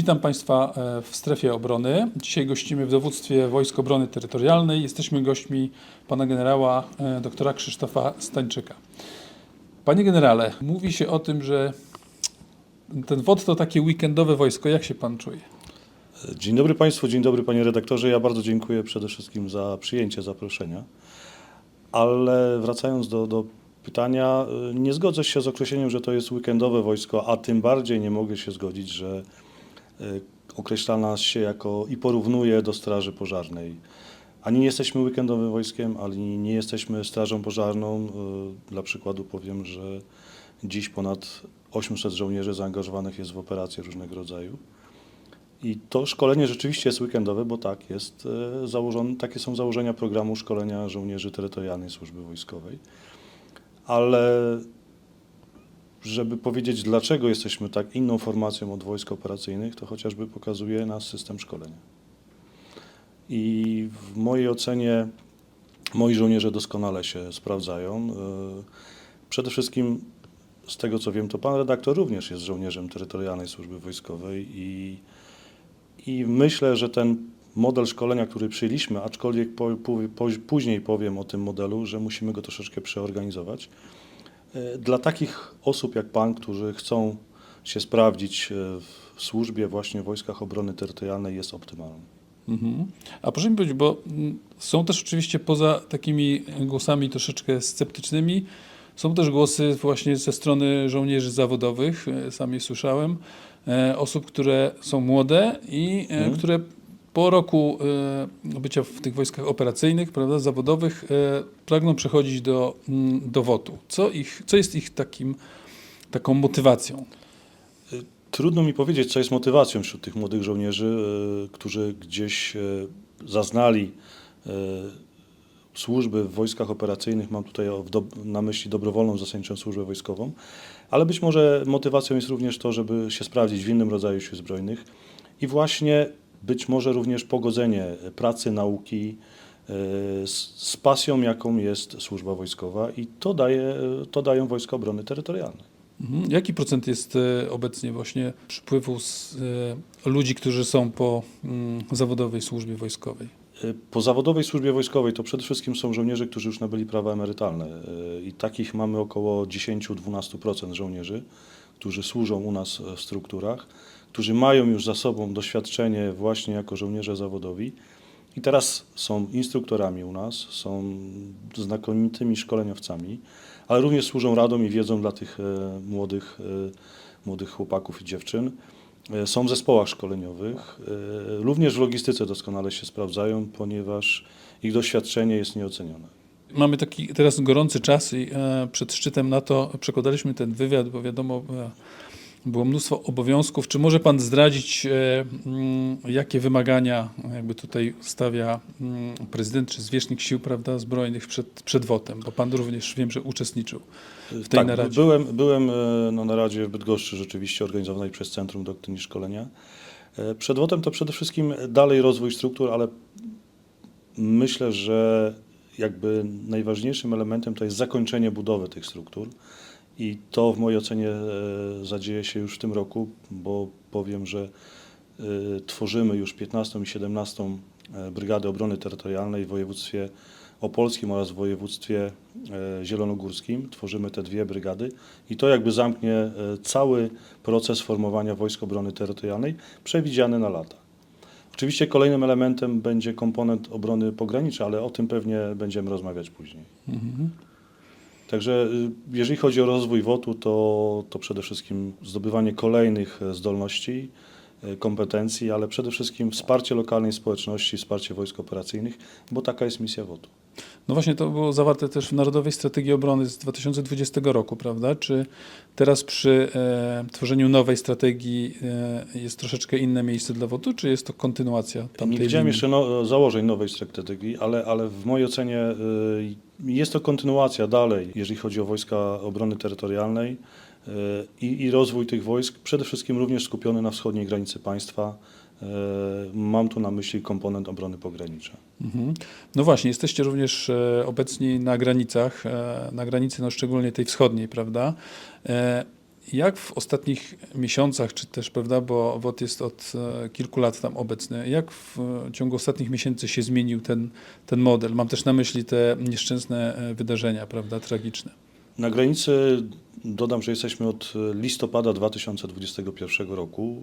Witam Państwa e, w strefie obrony. Dzisiaj gościmy w dowództwie Wojsk Obrony Terytorialnej. Jesteśmy gośćmi pana generała e, doktora Krzysztofa Stańczyka. Panie generale, mówi się o tym, że ten WOT to takie weekendowe wojsko. Jak się pan czuje? Dzień dobry Państwu, dzień dobry Panie Redaktorze. Ja bardzo dziękuję przede wszystkim za przyjęcie zaproszenia. Ale wracając do, do pytania, y, nie zgodzę się z określeniem, że to jest weekendowe wojsko, a tym bardziej nie mogę się zgodzić, że określa nas się jako i porównuje do Straży Pożarnej. Ani nie jesteśmy weekendowym wojskiem, ani nie jesteśmy Strażą Pożarną. Y, Dla przykładu powiem, że dziś ponad 800 żołnierzy zaangażowanych jest w operacje różnego rodzaju. I to szkolenie rzeczywiście jest weekendowe, bo tak jest e, założone, takie są założenia programu szkolenia żołnierzy terytorialnej służby wojskowej. Ale żeby powiedzieć, dlaczego jesteśmy tak inną formacją od wojsk operacyjnych, to chociażby pokazuje nas system szkolenia. I w mojej ocenie moi żołnierze doskonale się sprawdzają. E, Przede wszystkim z tego co wiem, to pan redaktor również jest żołnierzem terytorialnej służby wojskowej i i myślę, że ten model szkolenia, który przyjęliśmy, aczkolwiek po, po, później powiem o tym modelu, że musimy go troszeczkę przeorganizować. E, Dla takich osób jak Pan, którzy chcą się sprawdzić e, w służbie właśnie w Wojskach Obrony Terytorialnej jest optymalny. Mhm. A proszę mi powiedzieć, bo mm, są też oczywiście poza takimi głosami troszeczkę sceptycznymi, są też głosy właśnie ze strony żołnierzy zawodowych, e, sam je słyszałem, osób, które są młode i Mhm. które po roku e, bycia w tych wojskach operacyjnych, prawda, zawodowych, e, pragną przechodzić do, mm, do. Co, ich, co jest ich takim, taką motywacją? Trudno mi powiedzieć, co jest motywacją wśród tych młodych żołnierzy, którzy gdzieś zaznali służby w wojskach operacyjnych. Mam tutaj na myśli dobrowolną zasadniczą służbę wojskową, ale być może motywacją jest również to, żeby się sprawdzić w innym rodzaju sił zbrojnych i właśnie być może również pogodzenie pracy, nauki e, z, z pasją, jaką jest służba wojskowa i to, daje, to dają Wojska Obrony Terytorialnej. Mhm. Jaki procent jest e, obecnie właśnie przypływu z e, ludzi, którzy są po mm, zawodowej służbie wojskowej? Po zawodowej służbie wojskowej to przede wszystkim są żołnierze, którzy już nabyli prawa emerytalne y, i takich mamy około 10-12% żołnierzy, którzy służą u nas w strukturach, którzy mają już za sobą doświadczenie właśnie jako żołnierze zawodowi i teraz są instruktorami u nas, są znakomitymi szkoleniowcami, ale również służą radą i wiedzą dla tych e, młodych, e, młodych chłopaków i dziewczyn. E, Są w zespołach szkoleniowych, również w logistyce doskonale się sprawdzają, ponieważ ich doświadczenie jest nieocenione. Mamy taki teraz gorący czas i przed szczytem NATO przekładaliśmy ten wywiad, bo wiadomo, było mnóstwo obowiązków. Czy może Pan zdradzić, e, mm, jakie wymagania jakby tutaj stawia mm, prezydent czy zwierzchnik sił prawda, zbrojnych przed, przed WOT-em? Bo Pan również wiem, że uczestniczył. w tej tak, naradzie. Byłem, byłem e, na naradzie w Bydgoszczy rzeczywiście organizowanej przez Centrum Doktryny Szkolenia. E, Przed WOT-em to przede wszystkim dalej rozwój struktur, ale myślę, że jakby najważniejszym elementem to jest zakończenie budowy tych struktur i to w mojej ocenie e, zadzieje się już w tym roku, bo powiem, że e, tworzymy już 15 i 17 Brygadę Obrony Terytorialnej w województwie opolskim oraz w województwie e, zielonogórskim. Tworzymy te dwie brygady i to jakby zamknie e, cały proces formowania Wojsk Obrony Terytorialnej przewidziany na lata. Oczywiście kolejnym elementem będzie komponent obrony pogranicza, ale o tym pewnie będziemy rozmawiać później. Mhm. Także y, jeżeli chodzi o rozwój WOT-u, to, to przede wszystkim zdobywanie kolejnych e, zdolności, e, kompetencji, ale przede wszystkim wsparcie lokalnej społeczności, wsparcie wojsk operacyjnych, bo taka jest misja WOT-u. No właśnie to było zawarte też w Narodowej Strategii Obrony z 2020 roku, prawda? Czy teraz przy e, tworzeniu nowej strategii e, jest troszeczkę inne miejsce dla WOT-u, czy jest to kontynuacja tamtej Nie widziałem linii? jeszcze no, założeń nowej strategii, ale, ale w mojej ocenie y, jest to kontynuacja dalej, jeżeli chodzi o wojska obrony terytorialnej y, i, rozwój tych wojsk, przede wszystkim również skupiony na wschodniej granicy państwa. Y, Mam tu na myśli komponent obrony pogranicza. Mhm. No właśnie, jesteście również e, obecni na granicach, e, na granicy no szczególnie tej wschodniej, prawda? E, Jak w ostatnich miesiącach, czy też, prawda, bo WOT jest od kilku lat tam obecny, jak w ciągu ostatnich miesięcy się zmienił ten, ten model? Mam też na myśli te nieszczęsne wydarzenia, prawda, tragiczne. Na granicy dodam, że jesteśmy od listopada 2021 roku.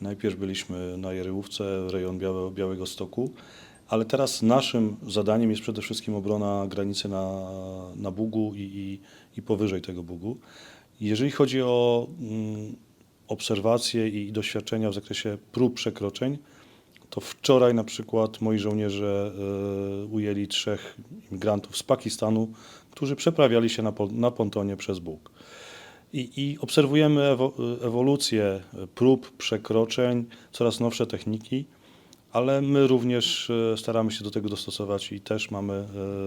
Najpierw byliśmy na Jeryłówce, rejon Białe, Białego Stoku, ale teraz naszym zadaniem jest przede wszystkim obrona granicy na, na Bugu i, i, i powyżej tego Bugu. Jeżeli chodzi o mm, obserwacje i doświadczenia w zakresie prób przekroczeń, to wczoraj na przykład moi żołnierze y, ujęli trzech imigrantów z Pakistanu, którzy przeprawiali się na, na pontonie przez Bóg. I, I obserwujemy ewo, ewolucję prób, przekroczeń, coraz nowsze techniki, ale my również e, staramy się do tego dostosować i też mamy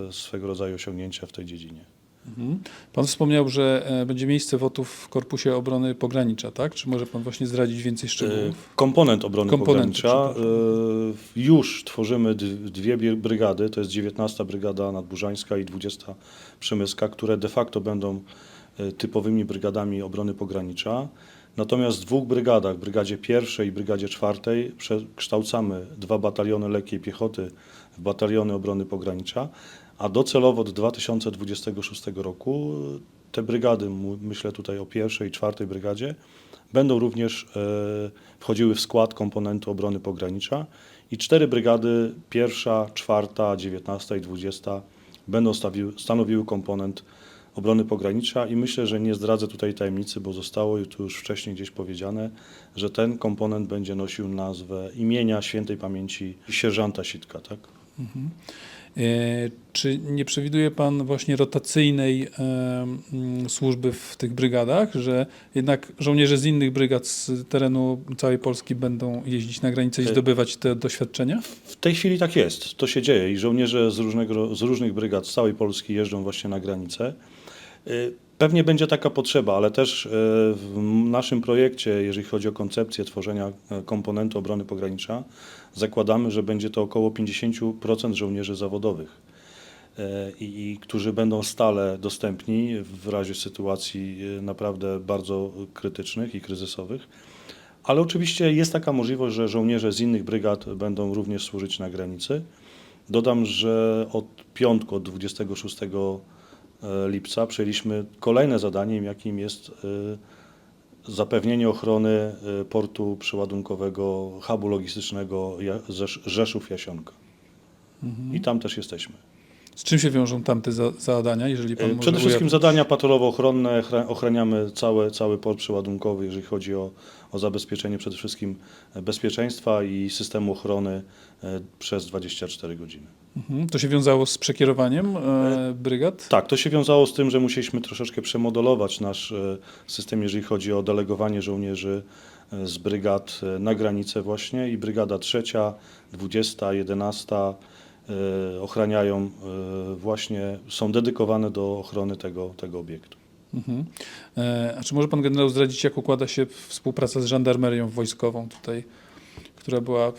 e, swego rodzaju osiągnięcia w tej dziedzinie. Mhm. Pan wspomniał, że e, będzie miejsce WOT-ów w Korpusie Obrony Pogranicza, tak? Czy może pan właśnie zdradzić więcej szczegółów? Komponent obrony Komponenty, pogranicza. Już tworzymy dwie brygady, to jest 19 Brygada Nadburzańska i 20 Przemyska, które de facto będą typowymi brygadami obrony pogranicza. Natomiast w dwóch brygadach, brygadzie pierwszej i brygadzie czwartej, przekształcamy dwa bataliony lekkiej piechoty w bataliony obrony pogranicza, a docelowo do 2026 roku te brygady, myślę tutaj o pierwszej i czwartej brygadzie, będą również e, wchodziły w skład komponentu obrony pogranicza i cztery brygady, pierwsza, czwarta, dziewiętnasta i dwudziesta będą stanowiły komponent obrony pogranicza i myślę, że nie zdradzę tutaj tajemnicy, bo zostało tu już wcześniej gdzieś powiedziane, że ten komponent będzie nosił nazwę imienia świętej pamięci sierżanta Sitka, tak? Mhm. E, Czy nie przewiduje Pan właśnie rotacyjnej e, mm, służby w tych brygadach, że jednak żołnierze z innych brygad z terenu całej Polski będą jeździć na granicę i E, zdobywać te doświadczenia? W tej chwili tak jest, to się dzieje i żołnierze z, różnego, z różnych brygad z całej Polski jeżdżą właśnie na granicę. Y, Pewnie będzie taka potrzeba, ale też y, w naszym projekcie, jeżeli chodzi o koncepcję tworzenia e, komponentu obrony pogranicza, zakładamy, że będzie to około 50% żołnierzy zawodowych, i, którzy będą stale dostępni w razie sytuacji naprawdę bardzo krytycznych i kryzysowych. Ale oczywiście jest taka możliwość, że żołnierze z innych brygad będą również służyć na granicy. Dodam, że od piątku, od 26 lipca przejęliśmy kolejne zadaniem, jakim jest e, zapewnienie ochrony e, portu przeładunkowego, hubu logistycznego Ja- Rzesz- Rzeszów-Jasionka. Mhm. I tam też jesteśmy. Z czym się wiążą tamte za, zadania, jeżeli Pan E, może Przede wszystkim ujawnić? zadania patrolowo-ochronne, chra- ochraniamy cały, cały port przeładunkowy, jeżeli chodzi o, o zabezpieczenie przede wszystkim bezpieczeństwa i systemu ochrony e, przez 24 godziny. Mhm. To się wiązało z przekierowaniem e, brygad? Tak, to się wiązało z tym, że musieliśmy troszeczkę przemodelować nasz e, system, jeżeli chodzi o delegowanie żołnierzy e, z brygad e, na granicę właśnie i brygada trzecia, 20, 11 e, ochraniają e, właśnie, są dedykowane do ochrony tego, tego obiektu. Mhm. E, A czy może pan generał zdradzić, jak układa się współpraca z żandarmerią wojskową tutaj, która była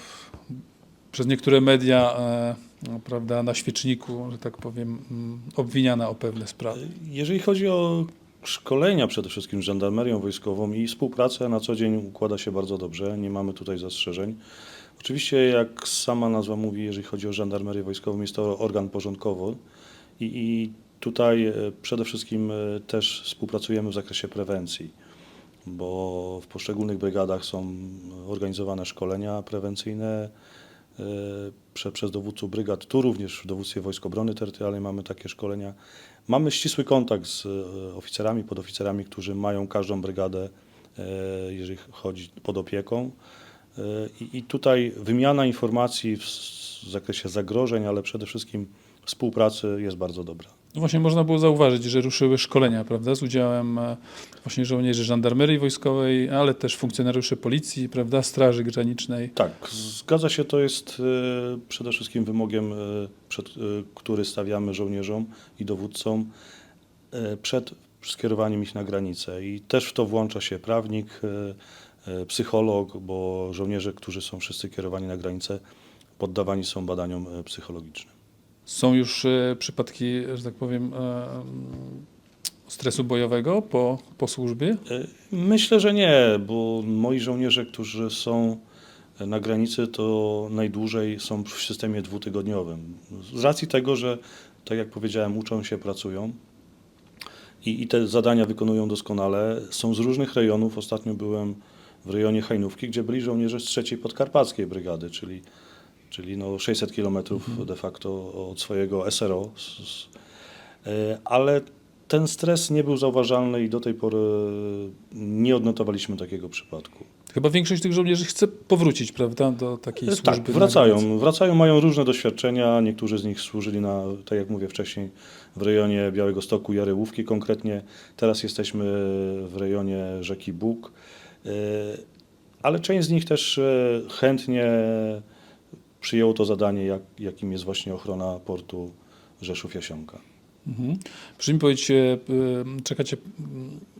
przez niektóre media e, no, prawda, na świeczniku, że tak powiem, mm, obwiniana o pewne sprawy? Jeżeli chodzi o szkolenia przede wszystkim z żandarmerią wojskową i współpracę na co dzień układa się bardzo dobrze, nie mamy tutaj zastrzeżeń. Oczywiście, jak sama nazwa mówi, jeżeli chodzi o żandarmerię wojskową, jest to organ porządkowy i, i tutaj e, przede wszystkim e, też współpracujemy w zakresie prewencji, bo w poszczególnych brygadach są organizowane szkolenia prewencyjne e, prze, przez dowódców brygad. Tu również w dowództwie Wojsk Obrony Terytorialnej mamy takie szkolenia. Mamy ścisły kontakt z oficerami, podoficerami, którzy mają każdą brygadę, jeżeli chodzi pod opieką. E, I, tutaj wymiana informacji w zakresie zagrożeń, ale przede wszystkim współpracy jest bardzo dobra. No właśnie można było zauważyć, że ruszyły szkolenia, prawda, z udziałem e, właśnie żołnierzy żandarmerii wojskowej, ale też funkcjonariuszy policji, prawda, straży granicznej. Tak, zgadza się, to jest e, przede wszystkim wymogiem, e, przed, który stawiamy żołnierzom i dowódcom przed skierowaniem ich na granicę. I też w to włącza się prawnik, psycholog, bo żołnierze, którzy są wszyscy kierowani na granicę, poddawani są badaniom e, psychologicznym. Są już e, przypadki, że tak powiem, e, mm, stresu bojowego po, po służbie? E, Myślę, że nie, bo moi żołnierze, którzy są na granicy, to najdłużej są w systemie dwutygodniowym. Z racji tego, że, tak jak powiedziałem, uczą się, pracują i, i te zadania wykonują doskonale. Są z różnych rejonów. Ostatnio byłem w rejonie Hajnówki, gdzie byli żołnierze z trzeciej podkarpackiej brygady, czyli, czyli no 600 kilometrów de facto od swojego SRO. E, ale ten stres nie był zauważalny i do tej pory nie odnotowaliśmy takiego przypadku. Chyba większość tych żołnierzy chce powrócić, prawda, do takiej E, służby. Tak, wracają. Wracają, mają różne doświadczenia. Niektórzy z nich służyli na, tak jak mówię wcześniej, w rejonie Białego Stoku, Jarełówki konkretnie. Teraz jesteśmy w rejonie rzeki Bóg. E, Ale część z nich też e, chętnie przyjęło to zadanie, jak, jakim jest właśnie ochrona portu Rzeszów-Jasionka. Mhm. Proszę mi powiedzieć, e, czekacie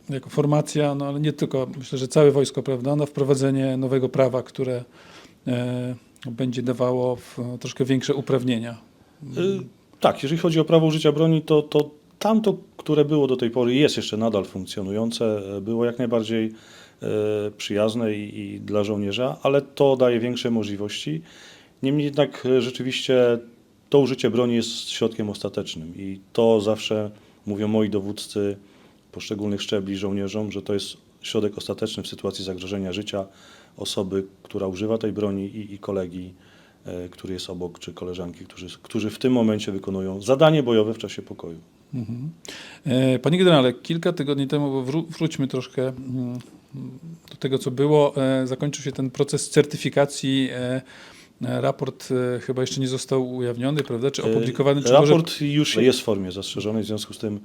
jako formacja, no ale nie tylko, myślę, że całe wojsko, prawda, na wprowadzenie nowego prawa, które będzie dawało troszkę większe uprawnienia. Tak, jeżeli chodzi o prawo użycia broni, to, to tamto, które było do tej pory, jest jeszcze nadal funkcjonujące, e, było jak najbardziej e, przyjazne i, i dla żołnierza, ale to daje większe możliwości. Niemniej jednak e, rzeczywiście to użycie broni jest środkiem ostatecznym i to zawsze mówią moi dowódcy poszczególnych szczebli żołnierzom, że to jest środek ostateczny w sytuacji zagrożenia życia osoby, która używa tej broni i, i kolegi, który jest obok, czy koleżanki, którzy, którzy w tym momencie wykonują zadanie bojowe w czasie pokoju. Mhm. E, Panie generale, kilka tygodni temu, bo wró- wróćmy troszkę mm, do tego, co było, e, zakończył się ten proces certyfikacji. e, Raport chyba jeszcze nie został ujawniony, prawda? Czy opublikowany? Czy E, może... Raport już jest w formie zastrzeżonej, w związku z tym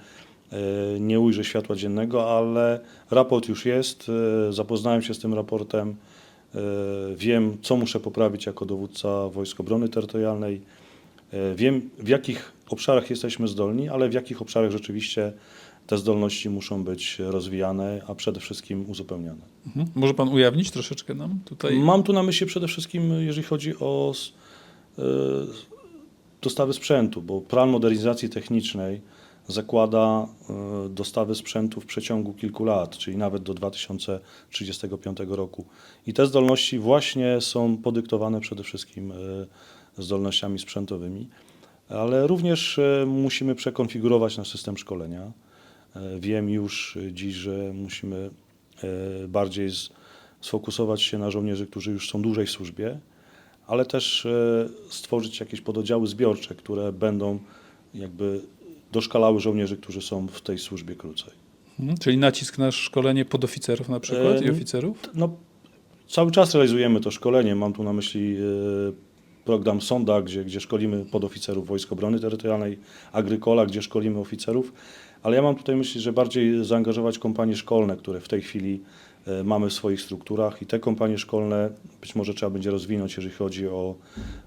nie ujrzy światła dziennego, ale raport już jest. Zapoznałem się z tym raportem. Wiem, co muszę poprawić jako dowódca Wojsk Obrony Terytorialnej. E, Wiem, w jakich obszarach jesteśmy zdolni, ale w jakich obszarach rzeczywiście te zdolności muszą być rozwijane, a przede wszystkim uzupełniane. Mhm. Może pan ujawnić troszeczkę nam tutaj? Mam tu na myśli przede wszystkim, jeżeli chodzi o e, dostawy sprzętu, bo plan modernizacji technicznej zakłada e, dostawy sprzętu w przeciągu kilku lat, czyli nawet do 2035 roku. I te zdolności właśnie są podyktowane przede wszystkim zdolnościami sprzętowymi, ale również e, musimy przekonfigurować nasz system szkolenia. E, Wiem już dziś, że musimy e, bardziej sfokusować się na żołnierzy, którzy już są dłużej w służbie, ale też stworzyć jakieś pododdziały zbiorcze, które będą jakby doszkalały żołnierzy, którzy są w tej służbie krócej. Mhm. Czyli nacisk na szkolenie podoficerów na przykład i E, oficerów? No, cały czas realizujemy to szkolenie. Mam tu na myśli program Sonda, gdzie, gdzie szkolimy podoficerów Wojsk Obrony Terytorialnej, Agrykola, gdzie szkolimy oficerów, ale ja mam tutaj myśli, że bardziej zaangażować kompanie szkolne, które w tej chwili e, mamy w swoich strukturach i te kompanie szkolne być może trzeba będzie rozwinąć, jeżeli chodzi o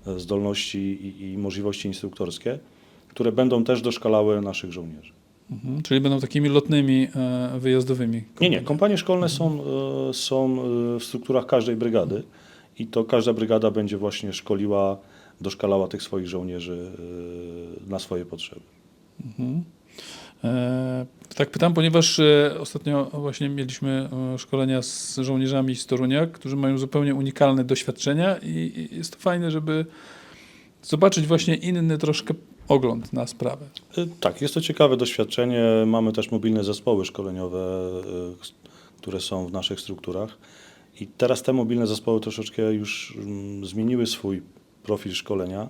e, zdolności i, i możliwości instruktorskie, które będą też doszkalały naszych żołnierzy. Mhm. Czyli będą takimi lotnymi, e, wyjazdowymi. Nie, nie. Kompanie szkolne są, e, są e, w strukturach każdej brygady i to każda brygada będzie właśnie szkoliła, doszkalała tych swoich żołnierzy e, na swoje potrzeby. Mhm. E, tak pytam, ponieważ e, ostatnio właśnie mieliśmy e, szkolenia z żołnierzami z Torunia, którzy mają zupełnie unikalne doświadczenia i, i jest to fajne, żeby zobaczyć właśnie inny troszkę ogląd na sprawę. E, Tak, jest to ciekawe doświadczenie. Mamy też mobilne zespoły szkoleniowe, które są w naszych strukturach. I teraz te mobilne zespoły troszeczkę już mm, zmieniły swój profil szkolenia,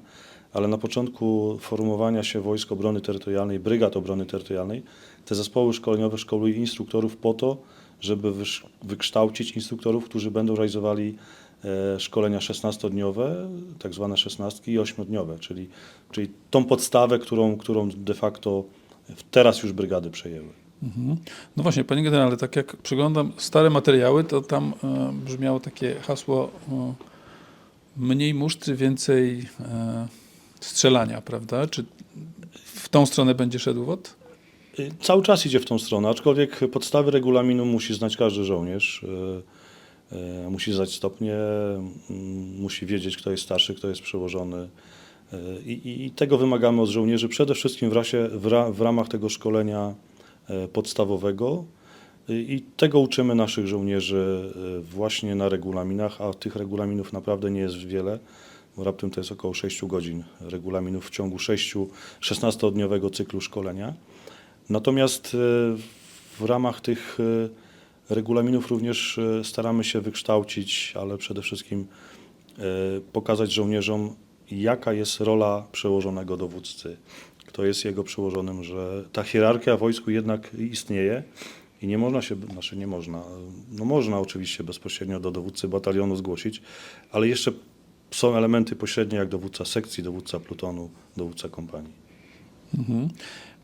ale na początku formowania się Wojsk Obrony Terytorialnej, Brygad Obrony Terytorialnej, te zespoły szkoleniowe szkolują instruktorów po to, żeby wykształcić instruktorów, którzy będą realizowali e, szkolenia 16-dniowe, tak zwane 16 i 8-dniowe, czyli, czyli tą podstawę, którą, którą de facto teraz już brygady przejęły. Mhm. No właśnie, panie generale, tak jak przeglądam stare materiały, to tam e, brzmiało takie hasło e, mniej musztry, więcej e, strzelania, prawda? Czy w tą stronę będzie szedł WOT? Y, Cały czas idzie w tą stronę, aczkolwiek podstawy regulaminu musi znać każdy żołnierz. y, y, Musi znać stopnie, mm, musi wiedzieć, kto jest starszy, kto jest przełożony. I, i- i tego wymagamy od żołnierzy przede wszystkim w, rasie, w, ra, w ramach tego szkolenia e, podstawowego Y, i tego uczymy naszych żołnierzy e, właśnie na regulaminach, a tych regulaminów naprawdę nie jest wiele, raptem to jest około 6 godzin regulaminów w ciągu 6, 16-dniowego cyklu szkolenia. Natomiast e, w ramach tych e, regulaminów również e, staramy się wykształcić, ale przede wszystkim e, pokazać żołnierzom, jaka jest rola przełożonego dowódcy, kto jest jego przełożonym, że ta hierarchia w wojsku jednak istnieje i nie można się, znaczy nie można, no można oczywiście bezpośrednio do dowódcy batalionu zgłosić, ale jeszcze są elementy pośrednie jak dowódca sekcji, dowódca plutonu, dowódca kompanii. Mhm.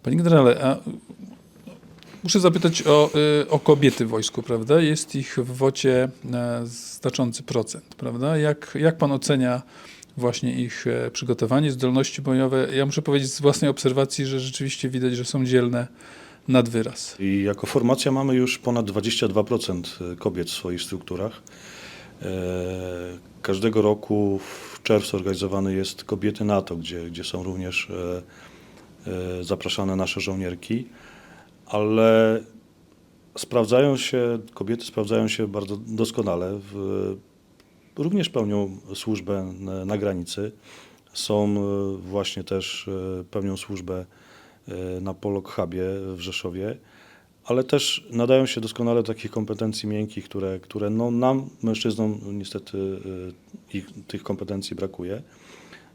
Panie generale, a muszę zapytać o, y, o kobiety w wojsku, prawda? Jest ich w wocie e, znaczący procent, prawda? Jak, jak pan ocenia właśnie ich e, przygotowanie, zdolności bojowe? Ja muszę powiedzieć z własnej obserwacji, że rzeczywiście widać, że są dzielne nad wyraz. I jako formacja mamy już ponad 22% kobiet w swoich strukturach. E, Każdego roku w czerwcu organizowany jest Kobiety NATO, gdzie, gdzie są również e, e, zapraszane nasze żołnierki, ale sprawdzają się, kobiety sprawdzają się bardzo doskonale. W, również pełnią służbę na, granicy. Są e, właśnie też e, pełnią służbę e, na Polok Hubie w Rzeszowie, ale też nadają się doskonale do takich kompetencji miękkich, które, które no, nam, mężczyznom, niestety ich, tych kompetencji brakuje.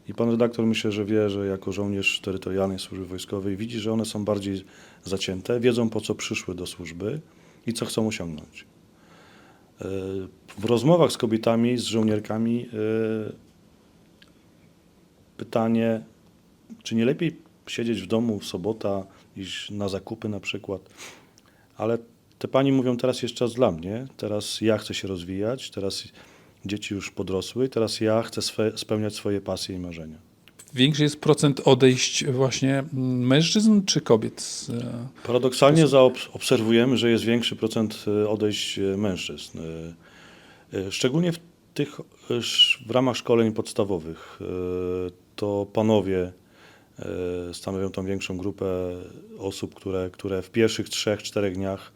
I pan redaktor myślę, że wie, że jako żołnierz terytorialnej służby wojskowej widzi, że one są bardziej zacięte, wiedzą po co przyszły do służby i co chcą osiągnąć. E, W rozmowach z kobietami, z żołnierkami e, pytanie, czy nie lepiej siedzieć w domu w sobota, iść na zakupy na przykład, ale te pani mówią, teraz jest czas dla mnie, teraz ja chcę się rozwijać, teraz dzieci już podrosły, teraz ja chcę spełniać swoje pasje i marzenia. Większy jest procent odejść właśnie mm, mężczyzn czy kobiet? e, Paradoksalnie zaobserwujemy, że jest większy procent e, odejść e, mężczyzn. Szczególnie w tych w ramach szkoleń podstawowych. To panowie stanowią tą większą grupę osób, które, które w pierwszych trzech, czterech dniach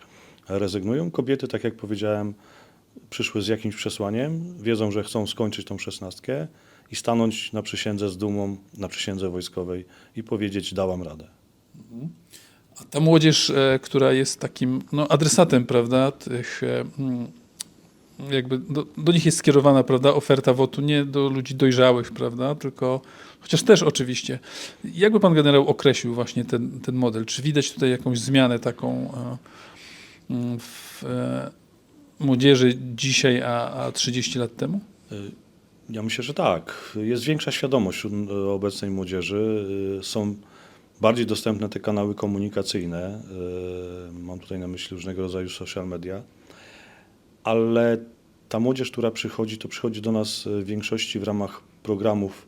rezygnują. Kobiety, tak jak powiedziałem, przyszły z jakimś przesłaniem, wiedzą, że chcą skończyć tą szesnastkę i stanąć na przysiędze z dumą, na przysiędze wojskowej i powiedzieć dałam radę. A ta młodzież, e, która jest takim no, adresatem, prawda, tych, e, mm, jakby do, do nich jest skierowana, prawda, oferta WOT-u nie do ludzi dojrzałych, prawda, tylko, chociaż też oczywiście. Jakby pan generał określił właśnie ten, ten model? Czy widać tutaj jakąś zmianę taką e, mm, w młodzieży dzisiaj, a, a 30 lat temu? Ja myślę, że tak. Jest większa świadomość e, obecnej młodzieży. E, Są bardziej dostępne te kanały komunikacyjne. e, Mam tutaj na myśli różnego rodzaju social media. Ale ta młodzież, która przychodzi, to przychodzi do nas w większości w ramach programów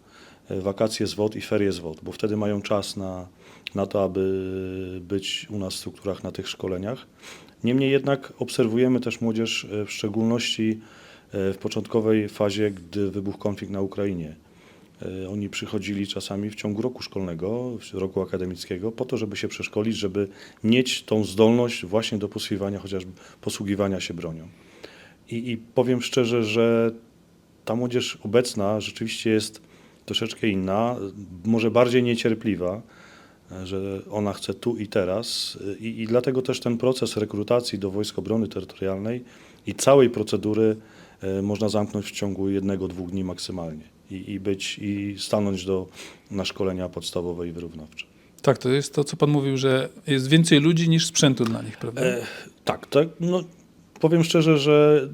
wakacje z WOD i ferie z WOD, bo wtedy mają czas na, na to, aby być u nas w strukturach na tych szkoleniach. Niemniej jednak obserwujemy też młodzież w szczególności w początkowej fazie, gdy wybuchł konflikt na Ukrainie. E, Oni przychodzili czasami w ciągu roku szkolnego, roku akademickiego, po to, żeby się przeszkolić, żeby mieć tą zdolność właśnie do posługiwania, chociażby posługiwania się bronią. I, I powiem szczerze, że ta młodzież obecna rzeczywiście jest troszeczkę inna, może bardziej niecierpliwa, e, że ona chce tu i teraz. e, I, I dlatego też ten proces rekrutacji do Wojsk Obrony Terytorialnej i całej procedury można zamknąć w ciągu jednego, dwóch dni maksymalnie. I, i być, i stanąć do, na szkolenia podstawowe i wyrównawcze. Tak, to jest to, co pan mówił, że jest więcej ludzi niż sprzętu dla nich, prawda? E, tak, tak. No, powiem szczerze, że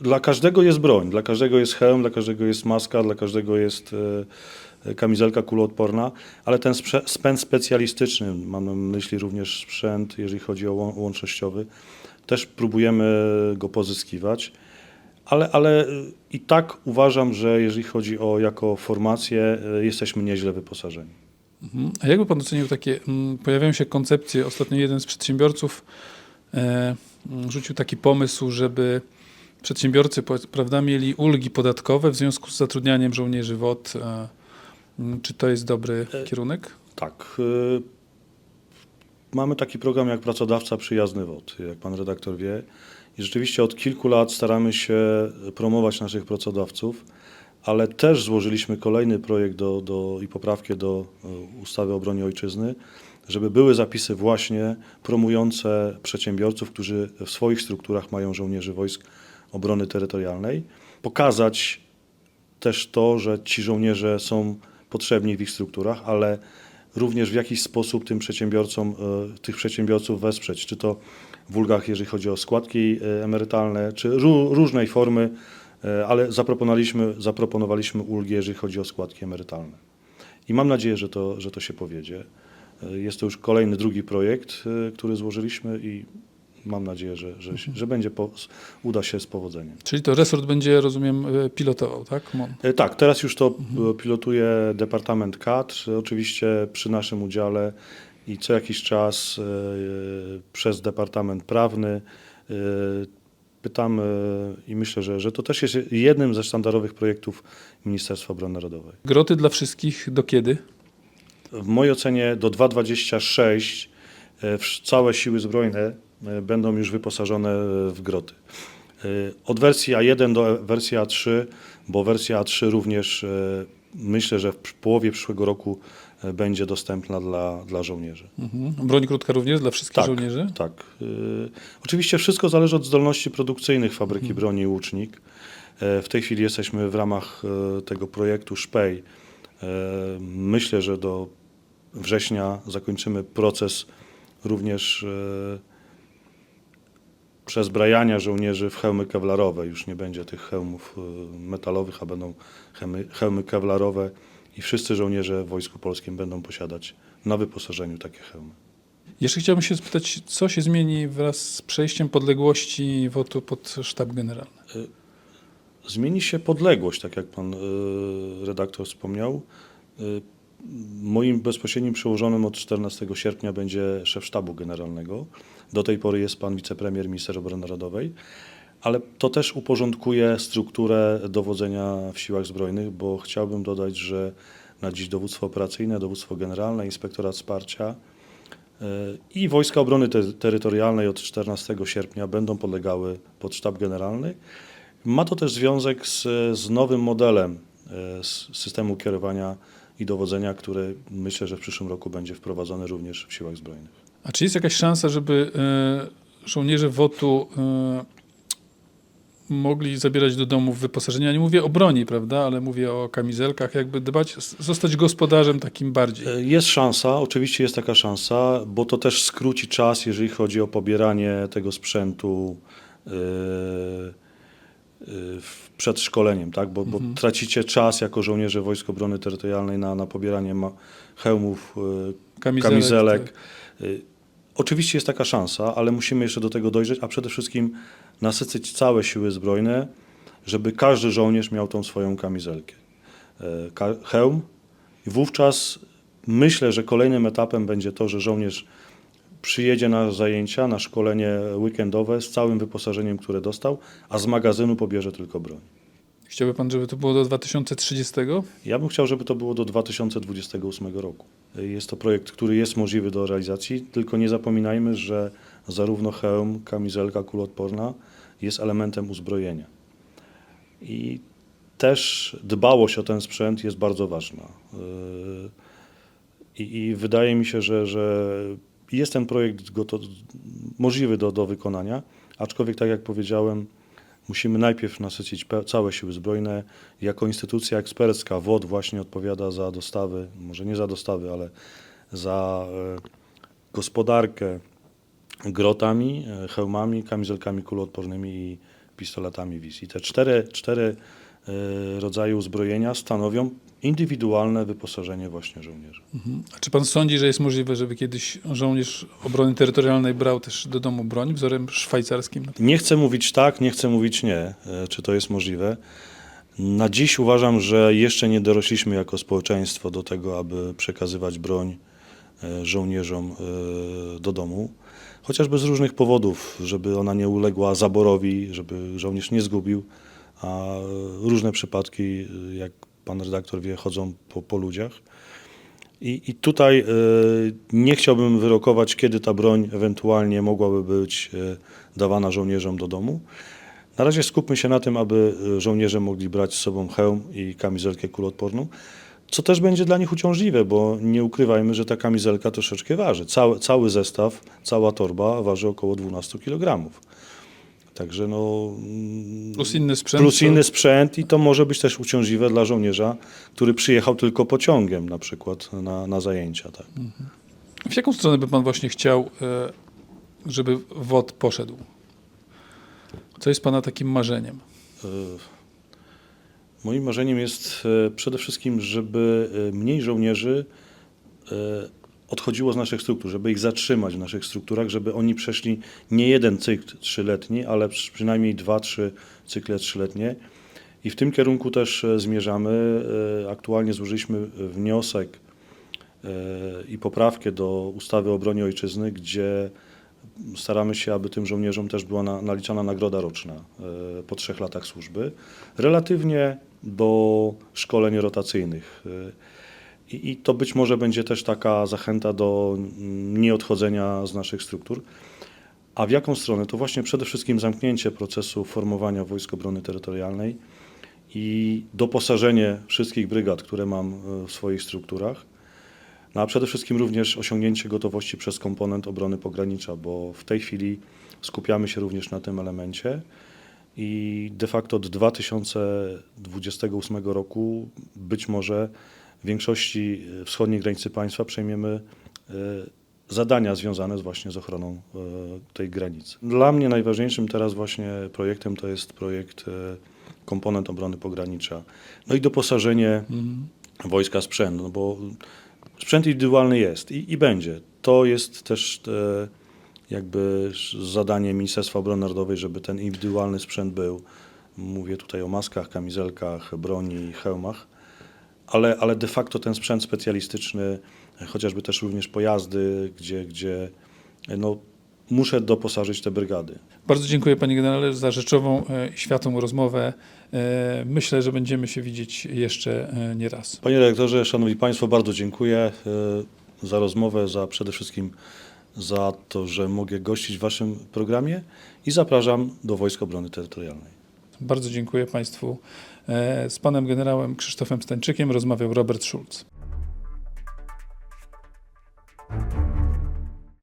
dla każdego jest broń, dla każdego jest hełm, dla każdego jest maska, dla każdego jest e, kamizelka kuloodporna, ale ten spęd specjalistyczny, mam na myśli również sprzęt, jeżeli chodzi o łą- łącznościowy, też próbujemy go pozyskiwać. Ale, ale e, i tak uważam, że jeżeli chodzi o jako formację, e, jesteśmy nieźle wyposażeni. Mhm. A jakby pan ocenił takie, mm, pojawiają się koncepcje, ostatnio jeden z przedsiębiorców e, mm, rzucił taki pomysł, żeby przedsiębiorcy prawda, mieli ulgi podatkowe w związku z zatrudnianiem żołnierzy WOT. E, mm, czy to jest dobry E, kierunek? Tak. y, mamy taki program jak Pracodawca Przyjazny WOD, jak pan redaktor wie. I rzeczywiście od kilku lat staramy się promować naszych pracodawców, ale też złożyliśmy kolejny projekt do, do, i poprawkę do e, ustawy o obronie ojczyzny, żeby były zapisy właśnie promujące przedsiębiorców, którzy w swoich strukturach mają żołnierzy wojsk obrony terytorialnej. Pokazać też to, że ci żołnierze są potrzebni w ich strukturach, ale również w jakiś sposób tym przedsiębiorcom, e, tych przedsiębiorców wesprzeć, czy to w ulgach, jeżeli chodzi o składki e, emerytalne, czy ró- różnej formy, e, ale zaproponowaliśmy, zaproponowaliśmy ulgi, jeżeli chodzi o składki emerytalne. I mam nadzieję, że to, że to się powiedzie. E, Jest to już kolejny, drugi projekt, który złożyliśmy i mam nadzieję, że, że, że będzie po, uda się z powodzeniem. Czyli to resort będzie, rozumiem, pilotował, tak? MON. Tak, teraz już to e, pilotuje Departament Kadr, oczywiście przy naszym udziale i co jakiś czas e, przez Departament Prawny e, pytamy i myślę, że, że to też jest jednym ze sztandarowych projektów Ministerstwa Obrony Narodowej. Groty dla wszystkich do kiedy? W mojej ocenie do 2.26 e, wsz- całe siły zbrojne e, będą już wyposażone e, w groty. E, Od wersji A1 do wersji A3, bo wersja A3 również e, myślę, że w połowie przyszłego roku e, będzie dostępna dla, dla żołnierzy. Mhm. Broń krótka również dla wszystkich Tak, żołnierzy? Tak. Y, Oczywiście wszystko zależy od zdolności produkcyjnych fabryki broni Łucznik. E, W tej chwili jesteśmy w ramach e, tego projektu Szpej. E, Myślę, że do września zakończymy proces również e, przezbrajania żołnierzy w hełmy kewlarowe. Już nie będzie tych hełmów e, metalowych, a będą hełmy, hełmy kewlarowe i wszyscy żołnierze w Wojsku Polskim będą posiadać na wyposażeniu takie hełmy. Jeszcze chciałbym się spytać, co się zmieni wraz z przejściem podległości WOT-u pod sztab generalny? Zmieni się podległość, tak jak pan y, redaktor wspomniał. Y, moim bezpośrednim przełożonym od 14 sierpnia będzie szef sztabu generalnego. Do tej pory jest pan wicepremier, minister obrony narodowej, ale to też uporządkuje strukturę dowodzenia w siłach zbrojnych, bo chciałbym dodać, że na dziś dowództwo operacyjne, dowództwo generalne, inspektorat wsparcia y, i Wojska Obrony Te- Terytorialnej od 14 sierpnia będą podlegały pod sztab generalny. Ma to też związek z, z nowym modelem e, s- systemu kierowania i dowodzenia, który myślę, że w przyszłym roku będzie wprowadzony również w siłach zbrojnych. A czy jest jakaś szansa, żeby e, żołnierze WOT-u e, mogli zabierać do domów wyposażenie? Ja nie mówię o broni, prawda, ale mówię o kamizelkach, jakby dbać, zostać gospodarzem takim bardziej. E, Jest szansa, oczywiście jest taka szansa, bo to też skróci czas, jeżeli chodzi o pobieranie tego sprzętu e, w- przed szkoleniem, tak? bo, bo tracicie czas jako żołnierze Wojsk Obrony Terytorialnej na, na pobieranie hełmów, e, Kamizelek, kamizelek. tak. Oczywiście jest taka szansa, ale musimy jeszcze do tego dojrzeć, a przede wszystkim nasycić całe siły zbrojne, żeby każdy żołnierz miał tą swoją kamizelkę. E, Hełm i wówczas myślę, że kolejnym etapem będzie to, że żołnierz przyjedzie na zajęcia, na szkolenie weekendowe z całym wyposażeniem, które dostał, a z magazynu pobierze tylko broń. Chciałby pan, żeby to było do 2030? Ja bym chciał, żeby to było do 2028 roku. Jest to projekt, który jest możliwy do realizacji, tylko nie zapominajmy, że zarówno hełm, kamizelka kuloodporna jest elementem uzbrojenia. I też dbałość o ten sprzęt jest bardzo ważna. Yy, I, i wydaje mi się, że, że jest ten projekt gotow, możliwy do, do wykonania, aczkolwiek tak jak powiedziałem, Musimy najpierw nasycić całe siły zbrojne. Jako instytucja ekspercka WOD właśnie odpowiada za dostawy, może nie za dostawy, ale za e, gospodarkę grotami, e, hełmami, kamizelkami kuloodpornymi i pistoletami WIS. I te cztery, cztery rodzaje uzbrojenia stanowią indywidualne wyposażenie właśnie żołnierzy. Mhm. A czy pan sądzi, że jest możliwe, żeby kiedyś żołnierz obrony terytorialnej brał też do domu broń wzorem szwajcarskim? Nie chcę mówić tak, nie chcę mówić nie, e, czy to jest możliwe. Na dziś uważam, że jeszcze nie dorośliśmy jako społeczeństwo do tego, aby przekazywać broń e, żołnierzom e, do domu. Chociażby z różnych powodów, żeby ona nie uległa zaborowi, żeby żołnierz nie zgubił, a różne przypadki, e, jak pan redaktor wie, chodzą po, po ludziach. I, I tutaj e, nie chciałbym wyrokować, kiedy ta broń ewentualnie mogłaby być e, dawana żołnierzom do domu. Na razie skupmy się na tym, aby żołnierze mogli brać z sobą hełm i kamizelkę kuloodporną, co też będzie dla nich uciążliwe, bo nie ukrywajmy, że ta kamizelka troszeczkę waży. Cały, cały zestaw, cała torba waży około 12 kg. Także no... mm, Plus inny sprzęt. Plus inny sprzęt i to może być też uciążliwe dla żołnierza, który przyjechał tylko pociągiem na przykład na, na zajęcia. Tak. W jaką stronę by pan właśnie chciał, e, żeby WOD poszedł? Co jest pana takim marzeniem? E, Moim marzeniem jest e, przede wszystkim, żeby mniej żołnierzy odchodziło z naszych struktur, żeby ich zatrzymać w naszych strukturach, żeby oni przeszli nie jeden cykl trzyletni, ale przy- przynajmniej dwa, trzy cykle trzyletnie. I w tym kierunku też e, zmierzamy. E, Aktualnie złożyliśmy wniosek e, i poprawkę do ustawy o obronie ojczyzny, gdzie staramy się, aby tym żołnierzom też była na, naliczana nagroda roczna po trzech latach służby, relatywnie do szkoleń rotacyjnych. I, I to być może będzie też taka zachęta do nieodchodzenia z naszych struktur. A w jaką stronę? To właśnie przede wszystkim zamknięcie procesu formowania Wojsk Obrony Terytorialnej i doposażenie wszystkich brygad, które mam e, w swoich strukturach. No a przede wszystkim również osiągnięcie gotowości przez komponent obrony pogranicza, bo w tej chwili skupiamy się również na tym elemencie i de facto od 2028 roku być może w większości e, wschodniej granicy państwa przejmiemy e, zadania związane z właśnie z ochroną e, tej granicy. Dla mnie najważniejszym teraz właśnie projektem to jest projekt komponent obrony pogranicza. No i doposażenie wojska sprzęt, no bo sprzęt indywidualny jest i, i będzie. To jest też e, jakby zadanie Ministerstwa Obrony Narodowej, żeby ten indywidualny sprzęt był. Mówię tutaj o maskach, kamizelkach, broni, hełmach, ale, ale de facto ten sprzęt specjalistyczny, chociażby też również pojazdy, gdzie, gdzie no, muszę doposażyć te brygady. Bardzo dziękuję panie generale za rzeczową e, i światłą rozmowę. E, Myślę, że będziemy się widzieć jeszcze e, nie raz. Panie dyrektorze, szanowni państwo, bardzo dziękuję e, za rozmowę, za przede wszystkim za to, że mogę gościć w waszym programie i zapraszam do Wojsk Obrony Terytorialnej. Bardzo dziękuję państwu. E, Z panem generałem Krzysztofem Stańczykiem rozmawiał Robert Schulz.